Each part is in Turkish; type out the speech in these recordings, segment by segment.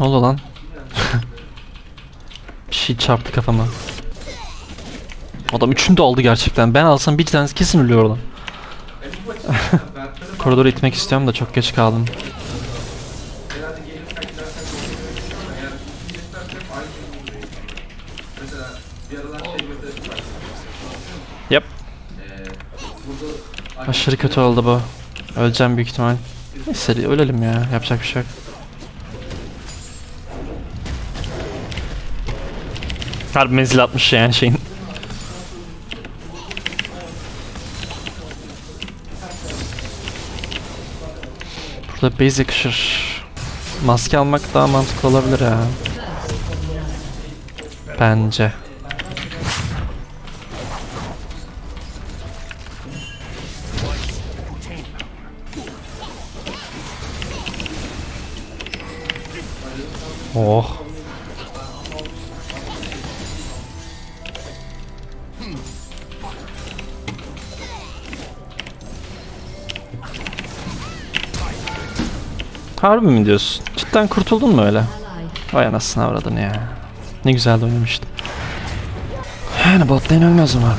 Ne oldu lan? bir şey çarptı kafama. Adam üçünü de aldı gerçekten. Ben alsam bir tanesi kesin ölüyor oradan. Koridoru itmek istiyorum da çok geç kaldım. Yep. Aşırı kötü oldu bu. Öleceğim büyük ihtimal. Neyse ölelim ya. Yapacak bir şey yok. Harbi menzil atmış yani şeyin. Burada base yakışır. Maske almak daha mantıklı olabilir ya. Bence. Oh. Harbi mi diyorsun? Cidden kurtuldun mu öyle? Vay anasını avradın ya. Ne güzel oynamıştım. Yani bot lane ölmez zaman.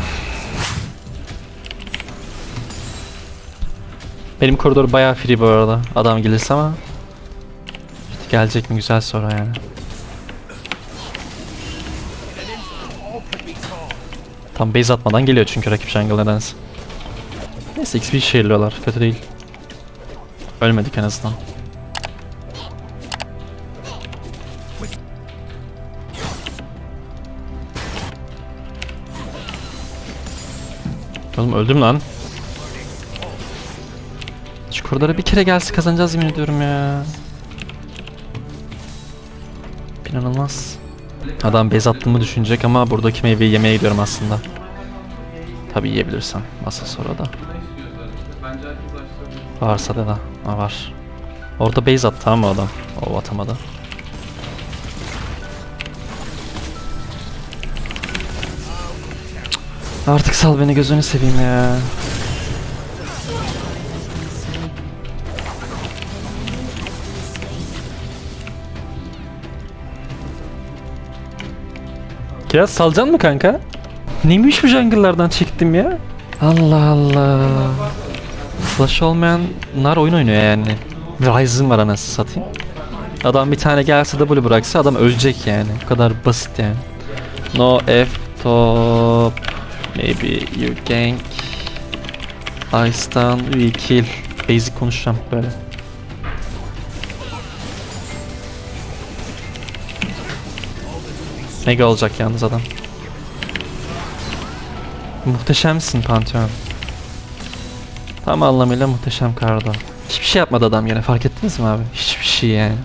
Benim koridor bayağı free bu arada. Adam gelirse ama. Gelecek mi güzel soru yani. Tam base atmadan geliyor çünkü rakip jungle nedense. Neyse XP share'liyorlar. Kötü değil. Ölmedik en azından. Oğlum öldüm lan. Şu koridora bir kere gelse kazanacağız yemin ediyorum ya. İnanılmaz. Adam bez attığımı düşünecek ama buradaki meyveyi yemeye gidiyorum aslında. Tabi yiyebilirsem. Masa sonra da. Varsa da da. Ha var. Orada base attı ama adam. O atamadı. Artık sal beni gözünü seveyim ya. Kiraz salacaksın mı kanka? Neymiş bu jungle'lardan çektim ya? Allah Allah. Flash olmayanlar oyun oynuyor yani. Ryzen var anasını satayım. Adam bir tane gelse W bıraksa adam ölecek yani. Bu kadar basit yani. No F top. Maybe you gank. I stun, we kill. Basic konuşacağım böyle. Mega olacak yalnız adam. Muhteşemsin Pantheon. Tam anlamıyla muhteşem Kardo. Hiçbir şey yapmadı adam yine fark ettiniz mi abi? Hiçbir şey yani.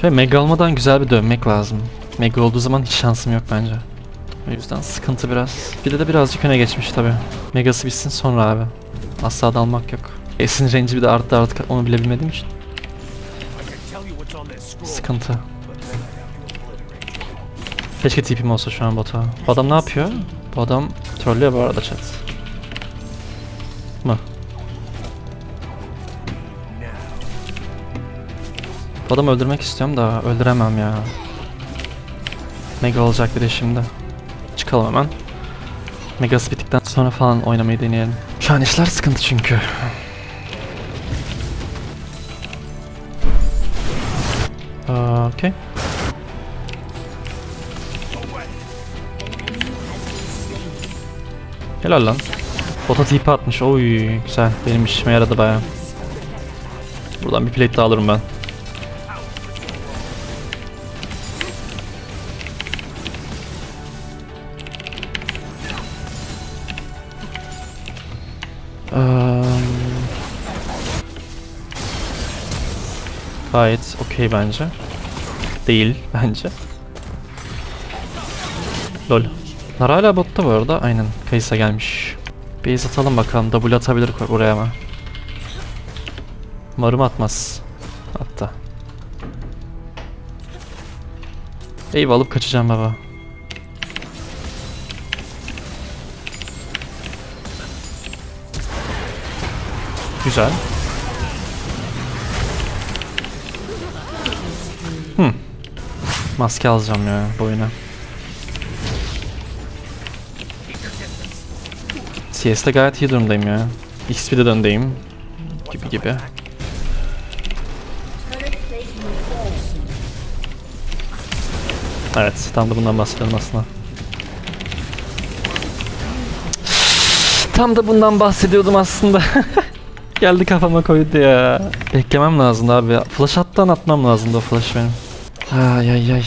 Şöyle mega olmadan güzel bir dönmek lazım. Mega olduğu zaman hiç şansım yok bence. O yüzden sıkıntı biraz. Bir de de birazcık öne geçmiş tabi. Megası bitsin sonra abi. Asla dalmak yok. Esin range'i bir de arttı artık onu bile bilmediğim için. Sıkıntı. Keşke tipim olsa şu an bota. Bu adam ne yapıyor? Bu adam trollüyor bu arada chat. Mı? Bu adamı öldürmek istiyorum da öldüremem ya. Mega olacak bir de şimdi. Çıkalım hemen. Megası bittikten sonra falan oynamayı deneyelim. Şu an işler sıkıntı çünkü. Aa, Okey. Helal lan. Bota TP atmış. Oy güzel. Benim işime yaradı baya. Buradan bir plate daha alırım ben. Gayet okey bence. Değil bence. Lol. Nar hala botta bu arada. Aynen. Kayısa gelmiş. Base atalım bakalım. W atabilir buraya ama. Umarım atmaz. Hatta. Eyvah alıp kaçacağım baba. Güzel. Maske alacağım ya bu oyuna. CS'de gayet iyi durumdayım ya. XP'de de öndeyim. Gibi gibi. Evet, tam da bundan bahsediyorum aslında. Tam da bundan bahsediyordum aslında. Geldi kafama koydu ya. Beklemem lazımdı abi. Flash attan atmam lazımdı o flash benim. Ay ay ay.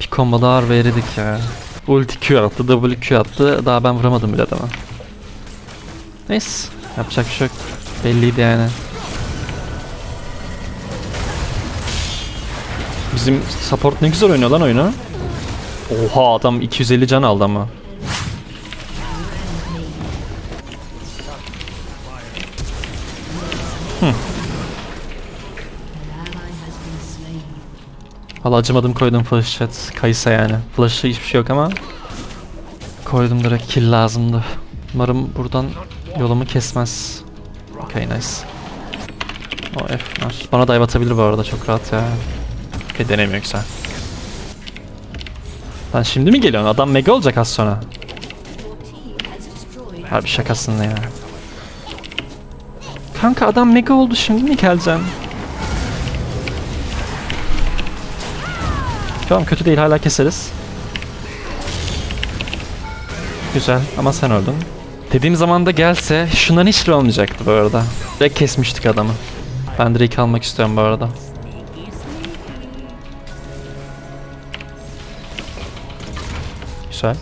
Bir combo daha harbi eridik ya. Ulti Q attı, W Q attı. Daha ben vuramadım bile adama. Neyse. Yapacak bir şey yok. Belliydi yani. Bizim support ne güzel oynuyor lan oyunu. Oha adam 250 can aldı ama. Valla acımadım koydum flash chat. Kayısa yani. Flash'ı hiçbir şey yok ama. Koydum direkt kill lazımdı. Umarım buradan yolumu kesmez. Okay nice. O F var. Bana dive atabilir bu arada çok rahat ya. E denemiyor güzel. Lan şimdi mi geliyorsun? Adam mega olacak az sonra. Harbi şakasın ya. Kanka adam mega oldu şimdi mi geleceksin? Tamam kötü değil hala keseriz. Güzel ama sen öldün. Dediğim zaman da gelse şundan hiç olmayacaktı bu arada. Direkt kesmiştik adamı. Ben direkt almak istiyorum bu arada. Güzel.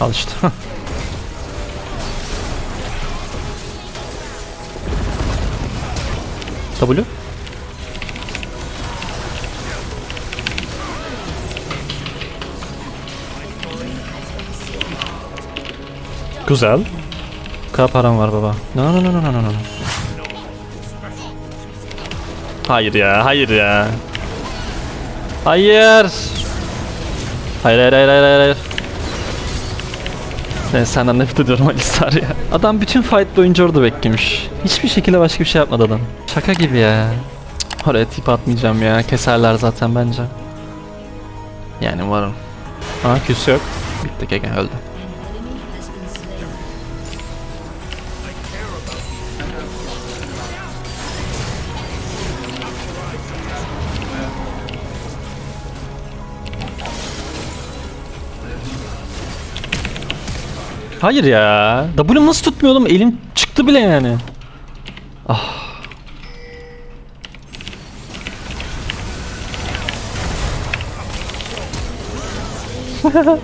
Al işte. W. Güzel. Kadar param var baba. No no no no no no. Hayır ya, hayır ya. Hayır. Hayır hayır hayır hayır hayır. Ben senden nefret ediyorum Alistar ya. Adam bütün fight boyunca orada beklemiş. Hiçbir şekilde başka bir şey yapmadı adam. Şaka gibi ya. Cık, Oraya tip atmayacağım ya. Keserler zaten bence. Yani varım. Aha küsü yok. Bitti Gegen öldü. Hayır ya. W'm nasıl tutmuyor oğlum? Elim çıktı bile yani. Ah.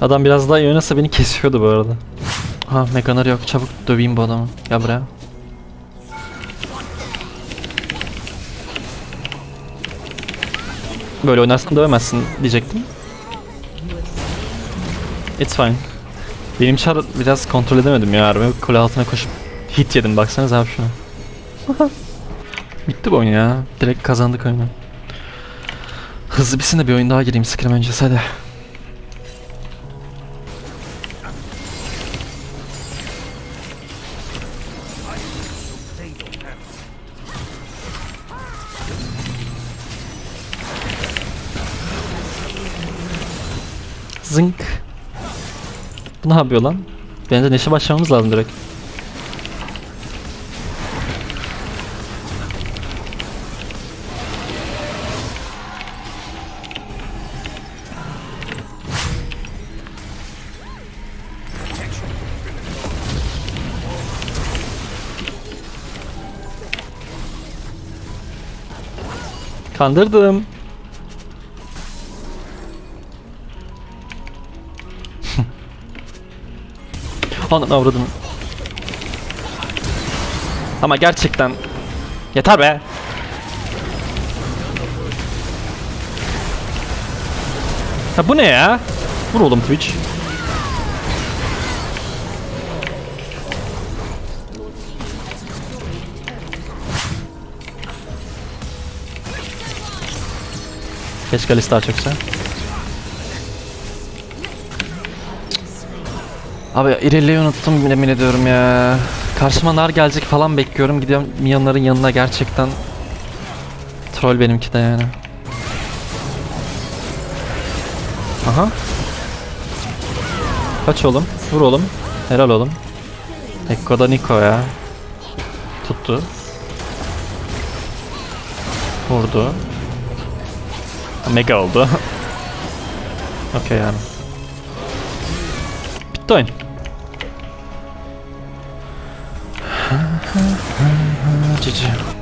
Adam biraz daha iyi oynasa beni kesiyordu bu arada. Ha Meganar yok çabuk döveyim bu adamı. Gel buraya. Böyle oynarsan dövemezsin diyecektim. It's fine. Benim çar biraz kontrol edemedim ya harbi. Kule altına koşup hit yedim baksanıza abi şuna. Bitti bu oyun ya. Direkt kazandık oyunu. Hızlı bitsin de bir oyun daha gireyim Scrim öncesi hadi. Zınk. Bu ne yapıyor lan? Bence neşe başlamamız lazım direkt. Kandırdım. Ananı avradını. Ama gerçekten yeter be. Ha bu ne ya? Vur oğlum Twitch. Keşke Alice daha Abi İrelia'yı unuttum yemin ediyorum ya. Karşıma nar gelecek falan bekliyorum. Gidiyorum Mia'nların yanına gerçekten. Troll benimki de yani. Aha. Kaç oğlum. Vur oğlum. Helal oğlum. Ekko'da Niko ya. Tuttu. Vurdu. Mega oldu. Okey yani. Bitti oyun. 姐姐。